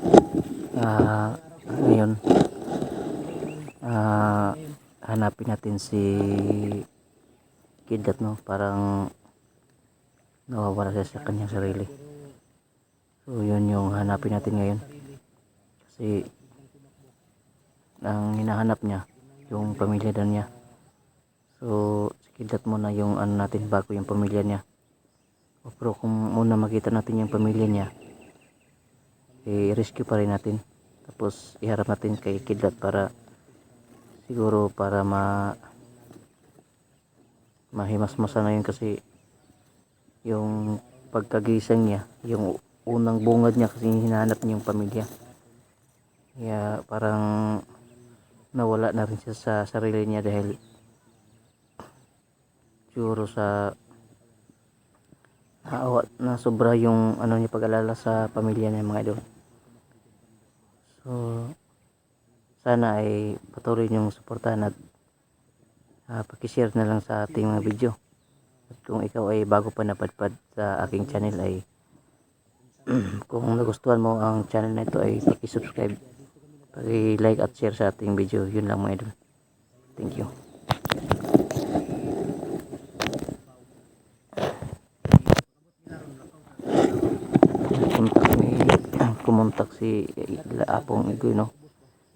idol? Ah, ngayon, ah, hanapin natin si Kidlat, no? Parang nawawala siya sa kanyang sarili. So, yun yung hanapin natin ngayon. Kasi, ang hinahanap niya, yung pamilya daw niya. So, si Kidlat muna yung ano natin bago yung pamilya niya. O, pero kung muna makita natin yung pamilya niya, i-rescue pa rin natin. Tapos iharap natin kay Kidlat para siguro para ma mahimasmasan na yun kasi yung pagkagising niya yung unang bungad niya kasi hinahanap niya yung pamilya. Kaya parang nawala na rin siya sa sarili niya dahil siguro sa naawa na sobra yung ano niya pag-alala sa pamilya niya mga idol so sana ay patuloy niyong suportahan at uh, pakishare na lang sa ating mga video. At kung ikaw ay bago pa napadpad sa aking channel ay kung nagustuhan mo ang channel na ito ay pakisubscribe paki-like at share sa ating video. Yun lang mga idol. Thank you kumontak ni kumontak si Apong Igoy no?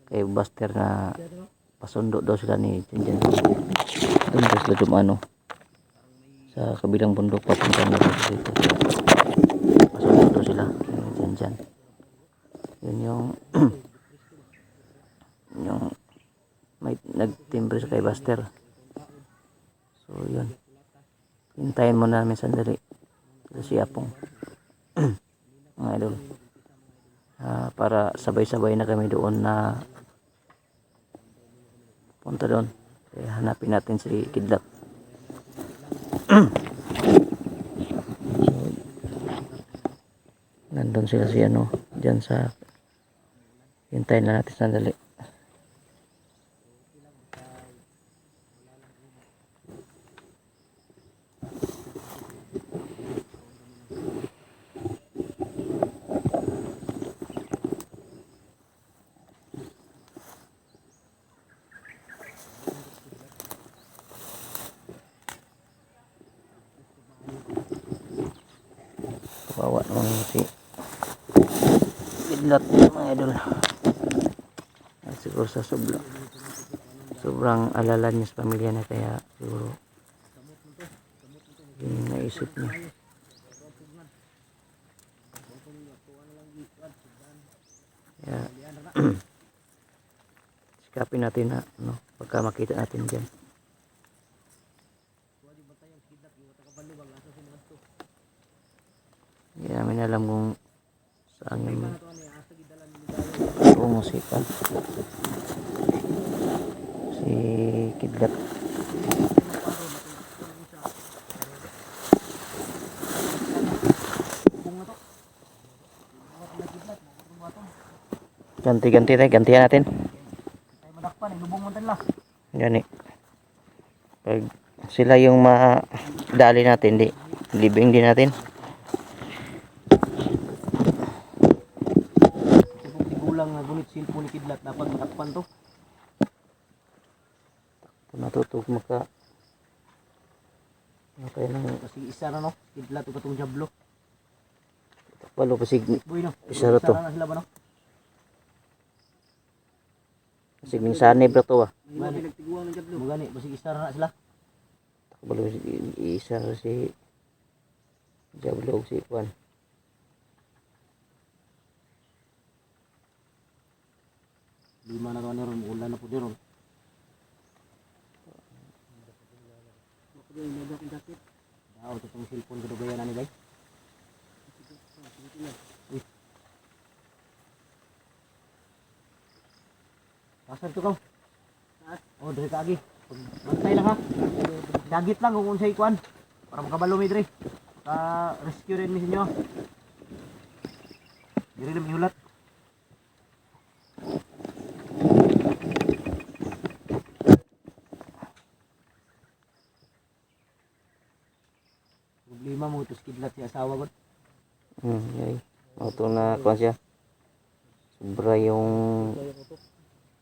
Kay Buster na pasundo daw sila ni Janjan doon daw sila dumano sa kabilang bundok papunta na dito. Pasundo daw sila ni Janjan yun yung yung may nagtimbre sa kay Buster. So yun. Hintayin mo namin sandali. Si Apong mga idol Ah, para sabay-sabay na kami doon na punta doon. Kaya hanapin natin si Kidlat so, nandun sila si ano dyan sa hintayin na natin sandali kawawa naman si Kidlat mga idol. At siguro sa sobra. Sobrang alala niya sa pamilya na kaya siguro yun yung naisip niya. Kaya sikapin natin na no, pagka makita natin dyan hindi namin alam kung saan yung pumusika si Kidlat ganti-ganti tayo gantihan natin tala. Gani. Pag sila yung madali natin, di libing din natin. Kung tigulang na gunit silpo ni Kidlat, dapat matakpan to. Natutog maka Okay nang Kasi isa na no, Kidlat o katong jablo. walo pasig Boy no, Isa na to. na sila ba no? pasig ning sanib ra to ah. Gani. Pinagtiguan ng jablo. Gani, basig isa na sila. Walo isa ra si Diablo ug si Juan. Lima na to ni ron, ulan na po di ron. Daw, itong silpon ko dugayan na ni. Uy. Pasar to kau. Oh, dari kagi. Bantay lang ha. Dagit lang kung unsay kuan para makabalo mi diri. Ka rescue rin mi sinyo. Diri lang ihulat. Mo ito skidlat si asawa ko. Hmm, yay. Auto na kuan siya. Sobra yung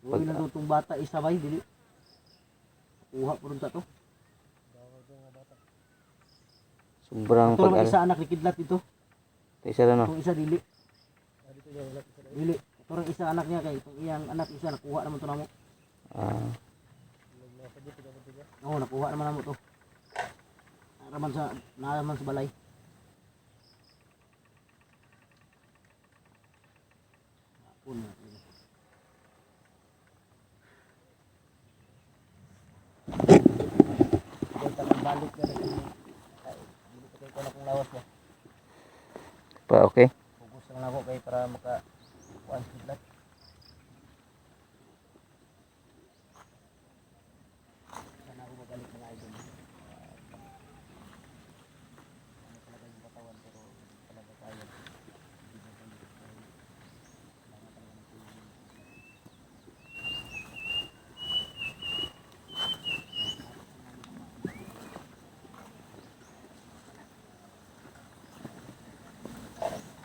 Huwag na itong bata isabay, dili. Kuha po rin ta to. sobrang Ito naman pag isa anak ni kidlat ito. isa na no. Itong isa dili. Dili. Ito rin isa anak niya kay itong iyang anak isa nakuha naman to namo. Ah, Oo, nakuha naman namo to. Naraman sa naraman sa balay. Hapon na. balik na rin. Dili pa kayo ko na kong lawas niya. pa okay. Focus lang ako kay para maka one kidlat. Sana ako babalik mga idol. Ano talaga yung katawan pero hindi talaga kaya. Hindi na balik dahil kailangan talaga ng tulong.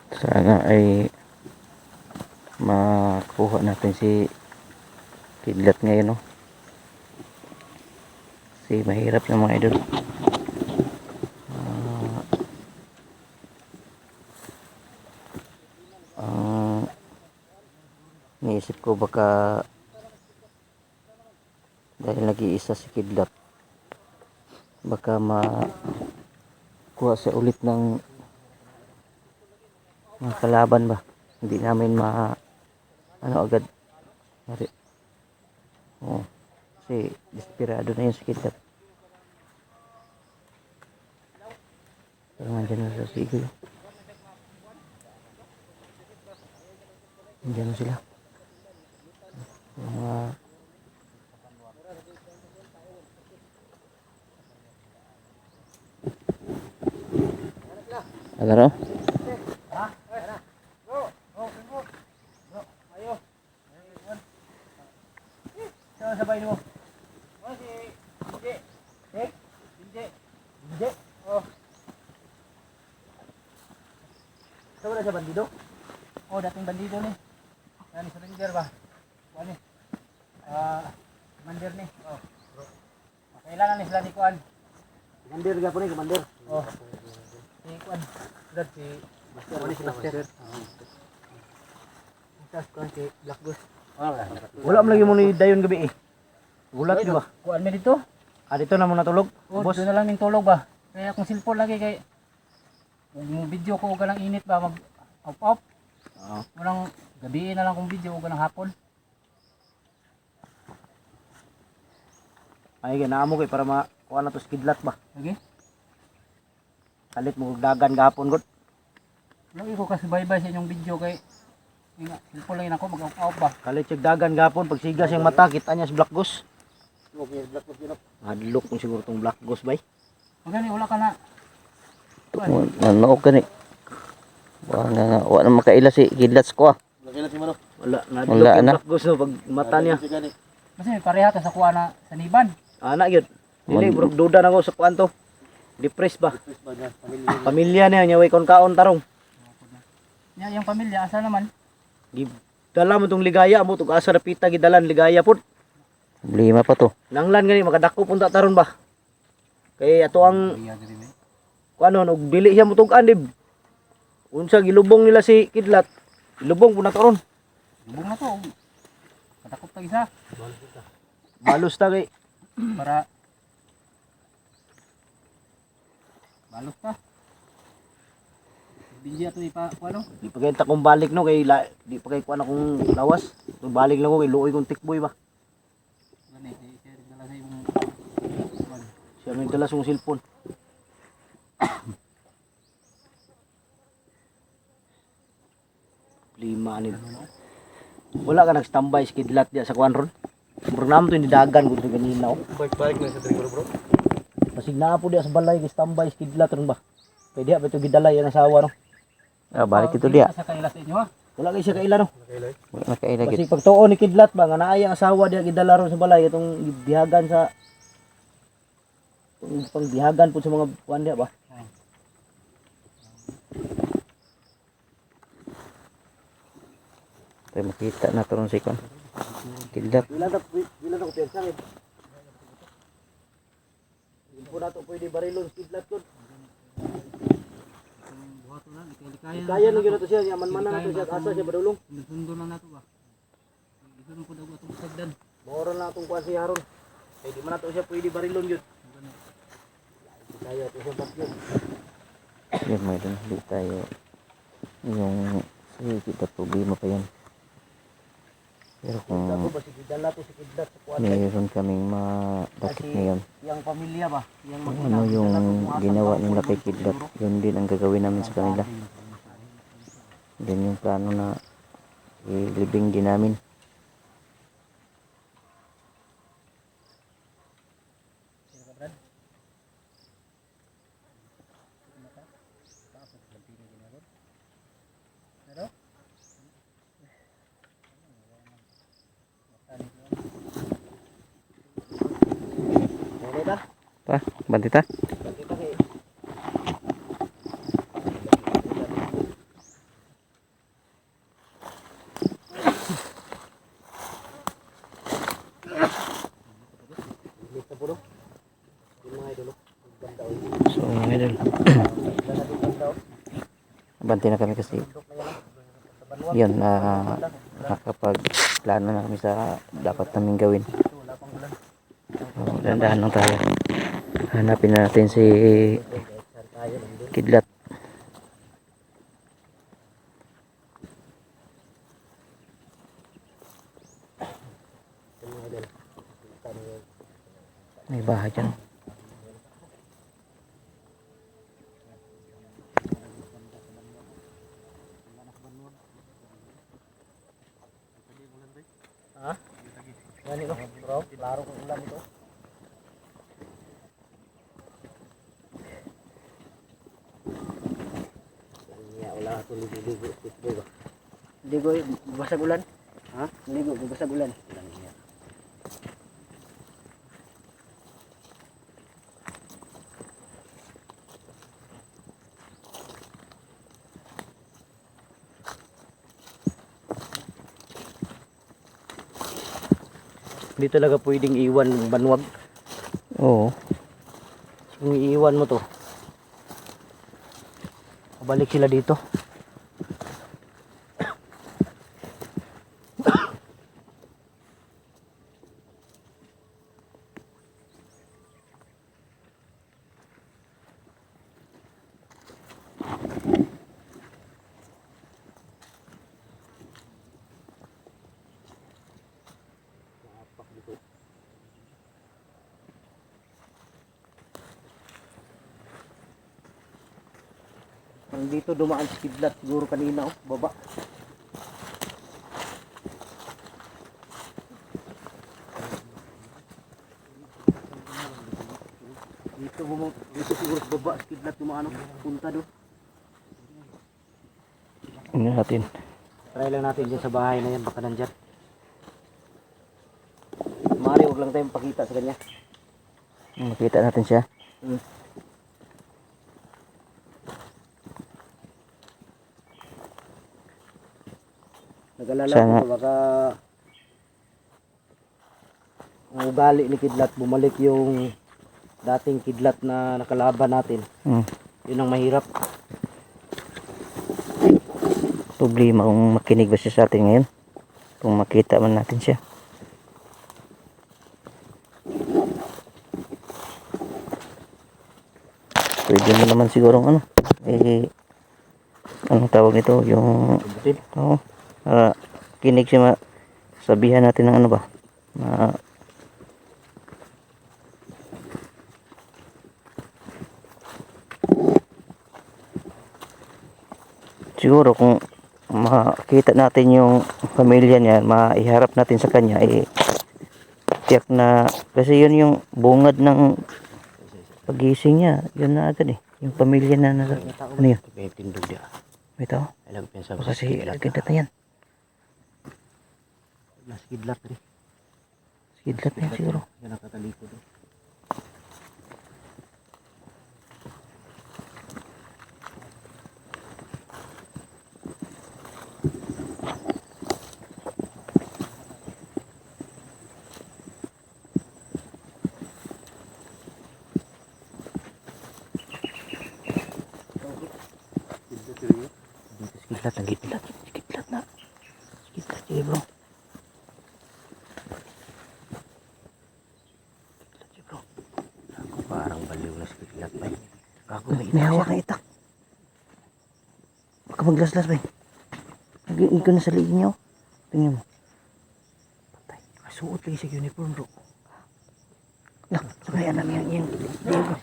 Sana ay makuha natin si kidlat ngayon no. Kasi mahirap na mga idol. Ah, ang niisip ko baka dahil nag-iisa si kidlat baka ma kuha siya ulit ng mga kalaban ba hindi namin ma ano agad Mari. Oo. kasi desperado na yung skidlat pero nandyan na sa sigil nandyan na sila mga Agaro? Sino sabay mo? Oh, si Hindi. Eh? Hindi. Hindi. Oh. Saan na siya bandido? Oh, dating bandido ni. Yan, surrender ba? Kuan ni. Ah, commander ni. Oh. Kailangan ni sila ni Kuan. Commander ga po ni, commander. Oh. Si Kuan. Dad si Master. Kuan si Master. Tapos Kuan si Black Ghost. Wala mo lagi mo ni dayon gabi eh. Gulat di ba? Kuan mi dito. Ah, dito na mo natulog? Oh, Boss, dito na lang ning tulog ba. Kaya akong cellphone lagi kay kung mo video ko og lang init ba mag off off. Oo. Walang gabi na lang kung video og lang hapon. ay ganaamo kay para ma kuha na to skidlat ba. Lagi. Kalit mo dagan gapon gud. Lagi ko kasabay-bay sa inyong video kay nga cellphone lang ako mag off off ba. Kalit sig dagan gapon pag siga siyang mata kita niya si Black Ghost. Hadlok kung siguro tong Black Ghost bay. Magani wala ka na. Nanoog ka ni. Wala na, wala na makaila si kidlats ko ah. Wala na Wala yung na. No pag mata niya. Kasi may pareha ka sa kuha na sa niban. Ana gyud. Dili bro duda na ko sa kuan to. Depress ba? Pamilya niya nya way kon kaon tarong. Ya, yung pamilya asa naman. Dala mo tong ligaya mo tug asa rapita gidalan ligaya pud. Problema pa to. Nanglan gani makadako punta taron ba. Kay ato ang kuano og dili siya mutug andib. Unsa gilubong nila si Kidlat. Gilubong po na to ron. Bubong na to. Katakot pa isa Balos ta kay para balos ta. Binji ato ipa kuano? di pa kay ta kong balik no kay la, di pa kay kuan akong lawas. So, balik lang ko kay luoy kong tikboy ba. Gani, eh, kaya dala sa imong. Siya may dala song cellphone. Lima ni. Wala ka nag-standby sa Kidlat diya sa kuan ron. Naman to hindi dagan gud ganina oh. Bike-bike na sa trigger bro. Pasig na po diya sa balay kay standby sa Kidlat ron ba. Pwede ba ito gidala yan ang sawa no. Ah, balik ito dia. Sa kaila sa inyo ha. Wala kay siya kaila no. Wala na kaila gid. Kasi pag tuon ni Kidlat ba nga naaya ang asawa diya gidala ron sa balay itong bihagan sa pangbihagan po sa mga kuan diya ba. Tayo makita na to ron si Kon. Kidlat. Wala na, wala na ko pensa eh. Hindi po na to pwede barilon kidlat ko. Kaya na to siya, yaman man na to siya, asa siya badulong. Sundo na nato ba? Ito na po daw atong sagdan. Moro na itong kuha siya haron. Eh di man na to siya pwede barilon yun. Kaya to siya bat yun. Yan mga idol. Hindi tayo yung sige kita problema pa yan. Pero kung Ako ba si Kidala to si Kidlat sa kuha. mayroon kaming madakit ngayon. Yang pamilya ba? Yang Kung ano yung ginawa nila kay Kidlat, yun din ang gagawin namin sa kanila. Yan yung plano na ilibing din namin. Okay ta? Pa, bandita. Kita kay Bilis na po no? Yung mga idol no? Ganda o. So idol, banti na kami kasi yun na nakapag plano na kami sa dapat namin gawin. So, dandahan lang tayo. Hanapin na natin si? Kidlat. May bahay dyan. Ha? Yan ito. Bro, klaro kong ulan ito. Wala ako ligo-ligo. Ligo? Ligo, basag ulan. Ha? Ligo, basag ulan. Ulan niya. Hindi talaga pwedeng iwan banwag. Oo. Kung iiwan mo to, balik sila dito. Ang dito dumaan si Kidlat siguro kanina oh, baba. Dito bumo, dito siguro sa baba si Kidlat dumaan oh, punta do. Tingnan natin. Try lang natin dyan sa bahay na yan, baka nandyan. Mari, huwag lang tayong pakita sa kanya. Makita natin siya. Hmm. Nag-alala Sana- ko baka ang ugali ni Kidlat bumalik yung dating Kidlat na nakalaban natin. Hmm. Yun ang mahirap. Problema kung makinig ba siya sa atin ngayon. Kung makita man natin siya. Pwede mo naman siguro ano. Eh, anong tawag nito? Yung Butin. Oo. Para kinig siya sabihan natin ng ano ba? Na siguro kung makita natin yung pamilya niya, maiharap natin sa kanya, eh, tiyak na, kasi yun yung bungad ng pagising niya, yun na agad eh. Yung pamilya na, na ano yun? May tao? Alam pensa Baka si Kidlat na yan. Nasa kidlat rin. Sa kidlat na yan siguro. Yan ang kataliko doon. Dito sa may May hawak na itak. Baka maglaslas ba Nag-iig ko na sa liig niyo. Tingnan mo. patay. Kasuot lagi sa uniform bro. Lah, sabay alam yan yan. Diego.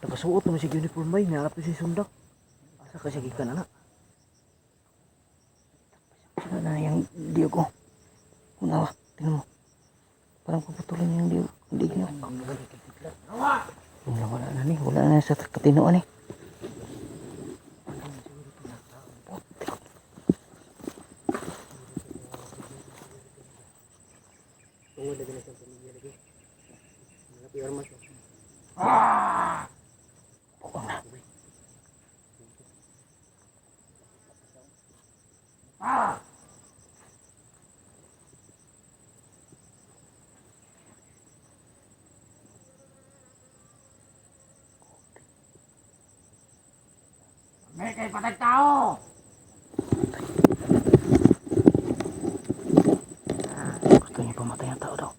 Nakasuot naman si uniform bay. Naarap si sundak. Asa ka siya gikan anak. Sino na yung Diego? Kunawa, tingnan mo. Parang paputulin yung Diego. Diego niyo. Wala, wala na ni. Wala na sa katinoan eh. Tungod lagi na siyang pamilya lagi. Mga pirma siya. Buwang na. May kay patay tao! Gusto niya pamatay ang tao daw.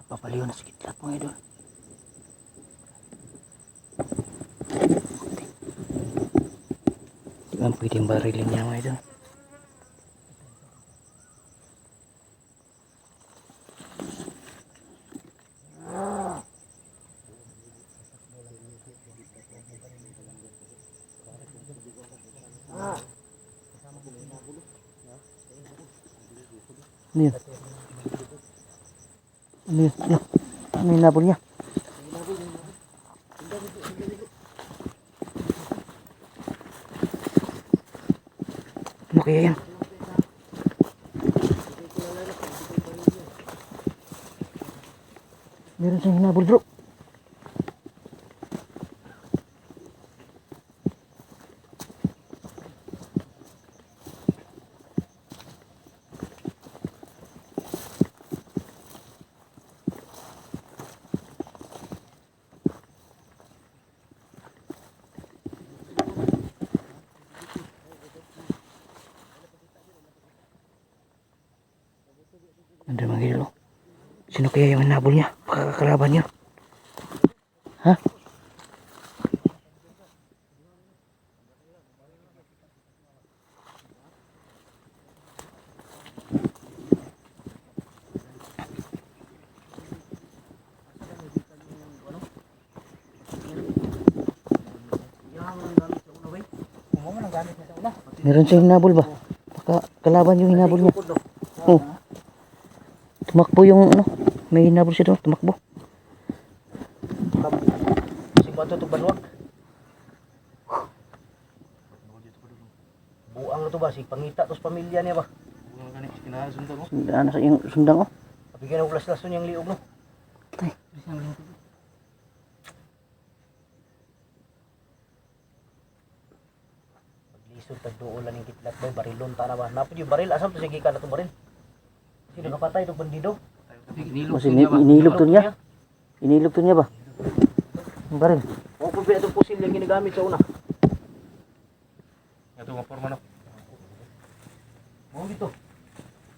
Napapaliw na si Kidlat mga idol. Di man pwedeng barilin niya mga idol. Ano yun? Ano yun? Ano? Ano yung nabol yan? Sino kaya yung hinabol niya? Ha? Gamit niya sa una. Meron siyang hinabol ba? Baka kalaban yung hinabol niya. Oh. Tumakbo yung ano. May hinabol siya doon. Tumakbo. Si Bato to Banwag. Buang na to ba? Si Pangita tos pamilya niya ba? Buang ka ni kinasundan mo. Sundaan na sa yung sundang oh. Bigyan ng ulas-lason yung liog no. Lingkod. Paglisod tagduulan ng kitlat bay barilon ta na ba? Napod yung baril asam to sige ka na to baril. Sino kapatay to bandido? Mas ini inilog to niya. Inilog to niya ba? Ang baril. O kung itong pusil yung ginagamit sa una. Ito nga forma no. Mo dito.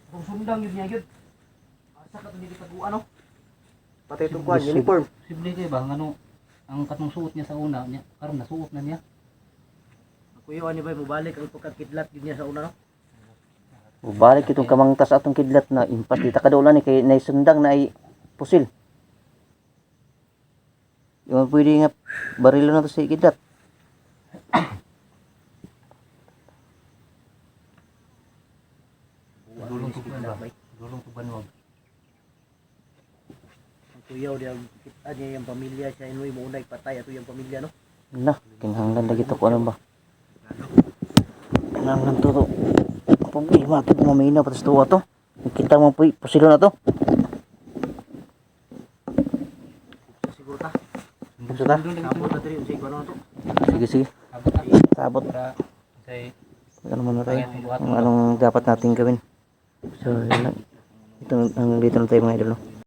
Kung sundang yun niya yun. Asa ka hindi taguan no? Patay itong kuhan, uniform. Posible kayo ba? Ang ano, ang katong suot niya sa una, niya, karon nasuot na niya. Kuya, ano ba, mubalik ang pagkakidlat yun niya sa una no? Balik itong kamangtas atong kidlat na impas dita kadulan ni kay naisundang na ay pusil. Yung pwede nga barilo na to sa kidlat. Dulong tuban ba? Dulong kuyaw diya, kita niya yung pamilya siya, inuwi mo unay patay, ato yung pamilya no? Na, kinahanglan lagi to ko ano ba. Kinahanglan to to. Problema to mamina patas to to. Kita mo po pusilo na to. Siguro ta. Gusto ta? Sige sige. Sabot. Say Ano muna tayo? Anong dapat natin gawin. So, yun lang. Ito, ang dito na tayo mga idol. no?